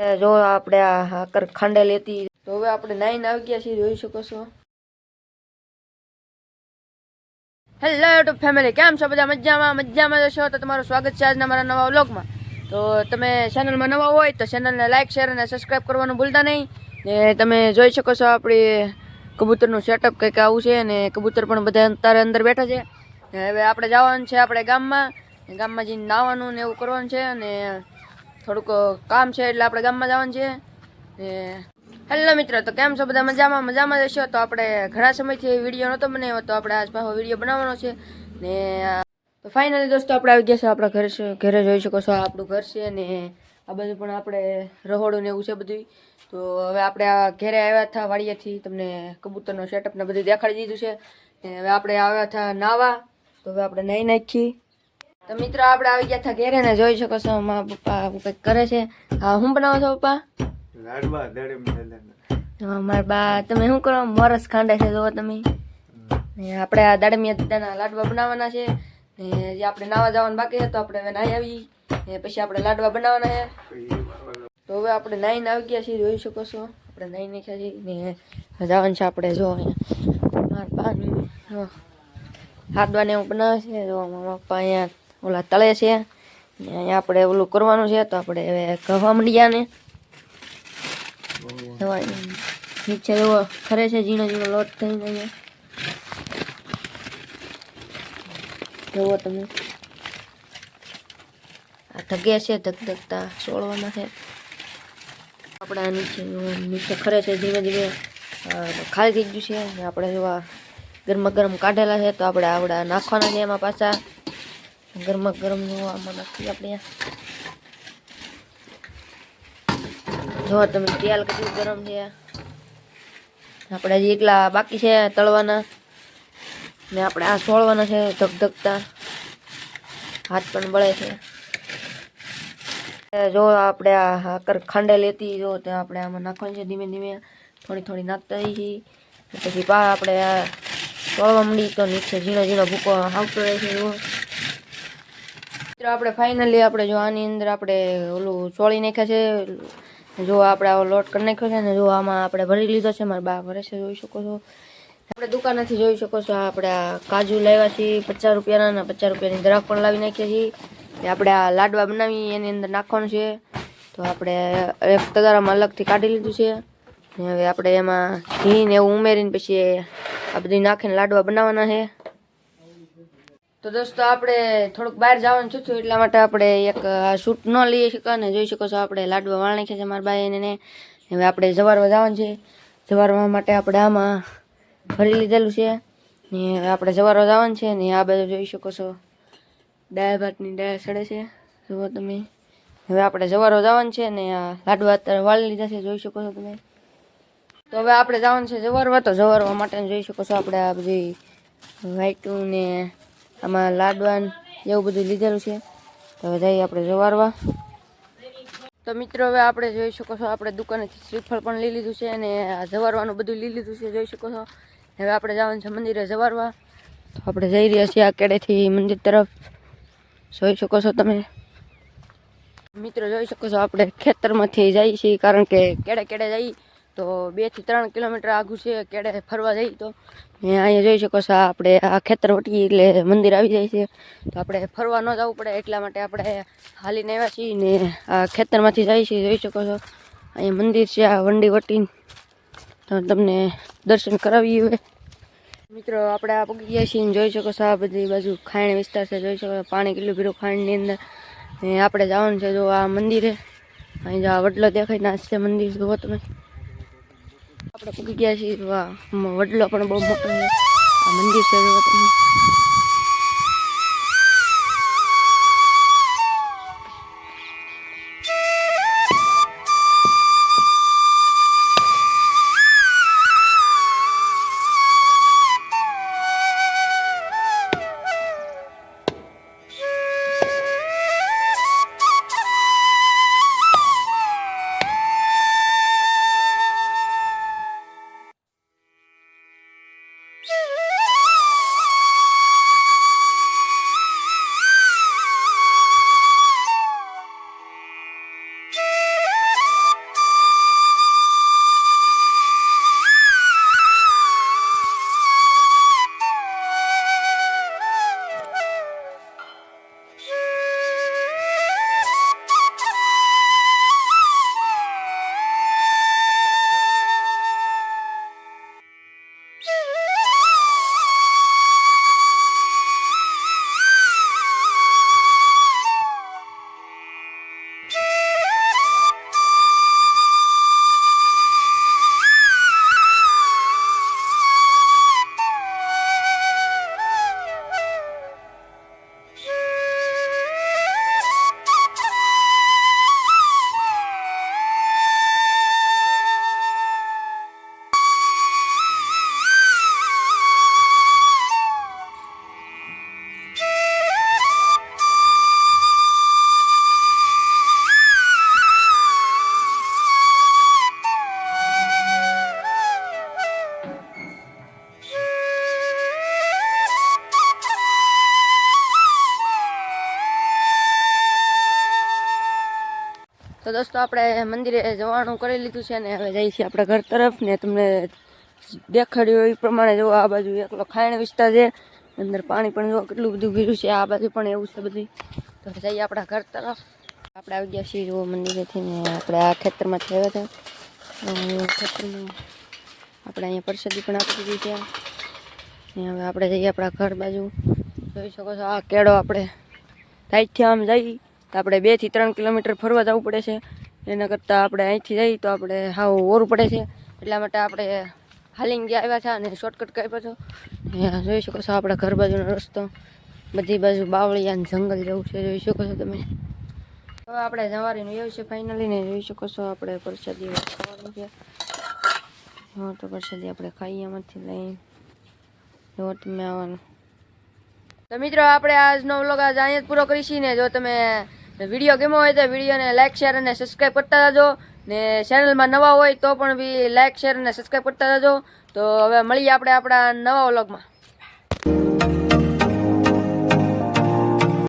જો આપણે આ હાકર ખાંડેલી હતી તો હવે આપણે નાઈન આવી ગયા છીએ, જોઈ શકો છો. હેલો યુટ્યુબ ફેમિલી કેમ છો? બધા મજામાં? મજામાં જશો તો તમારું સ્વાગત છે આજના મારા નવા વ્લોગમાં. તો તમે ચેનલમાં નવા હોય, તો ચેનલને લાઇક શેર અને સબસ્ક્રાઇબ કરવાનું ભૂલતા નહીં. ને તમે જોઈ શકો છો આપણી કબૂતરનું સેટઅપ કંઈક આવું છે અને કબૂતર પણ બધા તારે અંદર બેઠા છે. હવે આપણે જવાનું છે આપણે ગામમાં. ગામમાં જઈને નાહવાનું ને એવું કરવાનું છે અને થોડુંક કામ છે એટલે આપણે ગામમાં જવાનું છે. ને હેલો મિત્રો, તો કેમ છો? બધા મજામાં? મજામાં જશો તો આપણે ઘણા સમયથી વીડિયો નહોતો બનાવ્યો, તો આપણે આજ પાછો વીડિયો બનાવવાનો છે. ને તો ફાઇનલી દોસ્તો, આપણે આવી ગયા છે આપણા ઘરે ઘરે જોઈ શકો છો આપણું ઘર છે ને આ બધું પણ આપણે રહોડું ને એવું છે બધું તો હવે આપણે આ ઘરે આવ્યા હતા વાડિયાથી તમને કબૂતરનો સેટઅપ ને બધું દેખાડી દીધું છે. ને હવે આપણે આવ્યા હતા નાવા. તો હવે આપણે નાહી નાખી. તો મિત્રો આપણે આવી ગયા હતા ઘેરે ને જોઈ શકો છો મા પપ્પા આવું કંઈક કરે છે. હા હું બનાવો છો પપ્પા? મારા બા તમે શું કરો? મોરસ ખાંડે છે જોવો તમે. ને આપણે આ દાડમિયા દાદાના લાડવા બનાવવાના છે. ને જે આપણે નાવા જવાનું બાકી છે તો આપણે હવે નાહી આવી. ને પછી આપણે લાડવા બનાવવાના છે. તો હવે આપણે નાહીને આવી ગયા છીએ જોઈ શકો છો. આપણે નાહી નાખ્યા છીએ. ને જવાનું છે આપણે જો મારા બા જો. હાથવાને એવું બનાવે છે જો મારા પપ્પા અહીંયા ઓલા તળે છે. અહીંયા આપણે ઓલું કરવાનું છે તો આપણે હવે કહેવા માંડ્યા ને નીચે એવો ખરે છે ઝીણો ઝીણો લોટ થઈને અહીંયા. જુઓ તમે. આ ધગે છે ધગધગતા ધગતા સોળવાના છે. આપણે આ નીચે નીચે ખરે છે ધીમે ધીમે ખાલી થઈ ગયું છે. આપણે જોવા ગરમા ગરમ કાઢેલા છે તો આપણે આવડા નાખવાના છે એમાં પાછા. ગરમા ગરમ જોવા આમાં નાખીએ આપણે. જો તમે તેલ કેટલું ગરમ છે. આપણે હજી એકલા બાકી છે તળવાના. ને આપણે આ સોળવાના છે ધગધગતા. હાથ પણ બળે છે. એ જો આપણે આ હાકર ખાંડેલી હતી જો તે આપણે આમાં નાખવાની છે ધીમે ધીમે. થોડી થોડી નાખતા જઈએ છીએ પછી પા આપણે આ સોળવા માંડી તો નીચે ઝીણો ઝીણો ભૂકો આવતો રહે છે એવો મિત્રો, આપણે ફાઇનલી આપણે જો આની અંદર આપણે ઓલું સોળી નાખ્યા છે, જો આપણે આવો લોટ કરી નાખ્યો છે ને જો આમાં આપણે ભરી લીધો છે, મારા બા ભરે છે, જોઈ શકો છો. આપણે દુકાનેથી જોઈ શકો છો, આપણે આ કાજુ લાવ્યા છીએ, પચાસ રૂપિયાના અને પચાસ રૂપિયાની દ્રાક્ષ પણ લાવી નાખ્યા છીએ આપણે આ લાડવા બનાવી એની અંદર નાખવાનું છે. તો આપણે એક તગારામાં અલગથી કાઢી લીધું છે. હવે આપણે એમાં ઘી ને એવું ઉમેરીને પછી આ બધી નાખીને લાડવા બનાવવાના છે. તો દોસ્તો, આપણે થોડુંક બહાર જવાનું છું થયું એટલા માટે આપણે એક શૂટ ન લઈ શકો અને જોઈ શકો છો આપણે લાડવા વાળણી છે મારા ભાઈ ને હવે આપણે જવારવા જવાનું છે. જવારવા માટે આપણે આમાં ભરી લીધેલું છે. ને હવે આપણે જવારવા જવાનું છે ને આ બાજુ જોઈ શકો છો. દાળ ભાતની દાળ સડે છે. જુઓ તમે. હવે આપણે જવારવા જવાનું છે ને આ લાડવા અત્યારે વાળી લીધા છે, જોઈ શકો છો તમે. તો હવે આપણે જવાનું છે જવારવા. તો જવારવા માટે જોઈ શકો છો આપણે આ બધી વાઈટું ને આમાં લાડવાન એવું બધું લીધેલું છે. તો હવે જઈએ આપણે જવારવા. તો મિત્રો, હવે આપણે જોઈ શકો છો, આપણે દુકાનેથી શ્રીફળ પણ લઈ લીધું છે અને આ જવારવાનું બધું લઈ લીધું છે, જોઈ શકો છો. હવે આપણે જવાનું છે મંદિરે જવારવા. તો આપણે જઈ રહ્યા છીએ આ કેડેથી મંદિર તરફ. જોઈ શકો છો તમે. મિત્રો, જોઈ શકો છો, આપણે ખેતરમાંથી જઈએ છીએ કારણ કે કેડે કેડે જઈએ. તો બેથી ત્રણ કિલોમીટર આઘું છે, કેડે ફરવા જઈએ તો. અહીંયા જોઈ શકો છો, આપણે આ ખેતર વટીએ એટલે મંદિર આવી જાય છે. તો આપણે ફરવા ન જવું પડે, એટલા માટે આપણે હાલીને આવ્યા છીએ ને આ ખેતરમાંથી જઈએ છીએ જોઈ શકો છો. અહીંયા મંદિર છે, આ વંડી વટીને. તો તમને દર્શન કરાવી હોય મિત્રો, આપણે આ પગી ગયા છીએ જોઈ શકો છો, આ બધી બાજુ ખાણ વિસ્તાર છે, જોઈ શકો પાણી કેટલું ભીરું ખાણની અંદર. આપણે જવાનું છે જો આ મંદિરે. અહીં જો આ વડલો દેખાય ના છે મંદિર, જુઓ તમે. આપણે પૂકી ગયા છીએ. વડલો પણ બહુ મોટો મંદિર છે દોસ્તો આપણે મંદિરે જવાનું કરી લીધું છે ને હવે જઈએ છીએ આપણા ઘર તરફ ને તમને દેખાડ્યું એ પ્રમાણે જો આ બાજુ એકલો ખાયણ વિસ્તાર છે અંદર પાણી પણ જો કેટલું બધું ભીડું છે આ બાજુ પણ એવું છે બધું તો જઈએ આપણા ઘર તરફ. આપણે આવી ગયા છીએ જો મંદિરેથી ને આપણે આ ખેતરમાંથી આવ્યા હતા. અ, ખેતરમાં આપણે અહીંયા પ્રસાદી પણ આપી દીધી છે. ને હવે આપણે જઈએ આપણા ઘર બાજુ. જોઈ શકો છો આ કેળો આપણે સાઈડથી આમ જઈ તો આપણે બેથી ત્રણ કિલોમીટર ફરવા જવું પડે છે. એના કરતાં આપણે અહીંથી જઈએ તો આપણે હાવ ઓરું પડે છે. એટલા માટે આપણે હાલીને ગયા આવ્યા છે અને શોર્ટકટ કાપ્યો અહીંયા જોઈ શકો છો આપણા ઘર બાજુનો રસ્તો. બધી બાજુ બાવળિયા અને જંગલ જેવું છે. જોઈ શકો છો તમે. હવે આપણે જવારીનું એવું છે ફાઇનલી ને જોઈ શકો છો આપણે પ્રસાદી ખાવાનું છે. હા, તો પ્રસાદી આપણે ખાઈએ એમાંથી લઈ જો તમે આવવાનું તો મિત્રો, આપણે આજનો વ્લોગ આજ અહીંયા જ પૂરો કરીશી ને જો તમે વીડિયો ગમ્યો હોય તો વિડીયોને લાઇક શેર અને સબસ્ક્રાઈબ કરતા જજો. ને ચેનલમાં નવા હોય તો પણ બી લાઇક શેર અને સબસ્ક્રાઈબ કરતા જજો. તો હવે મળીએ આપણે આપણા નવા વ્લોગમાં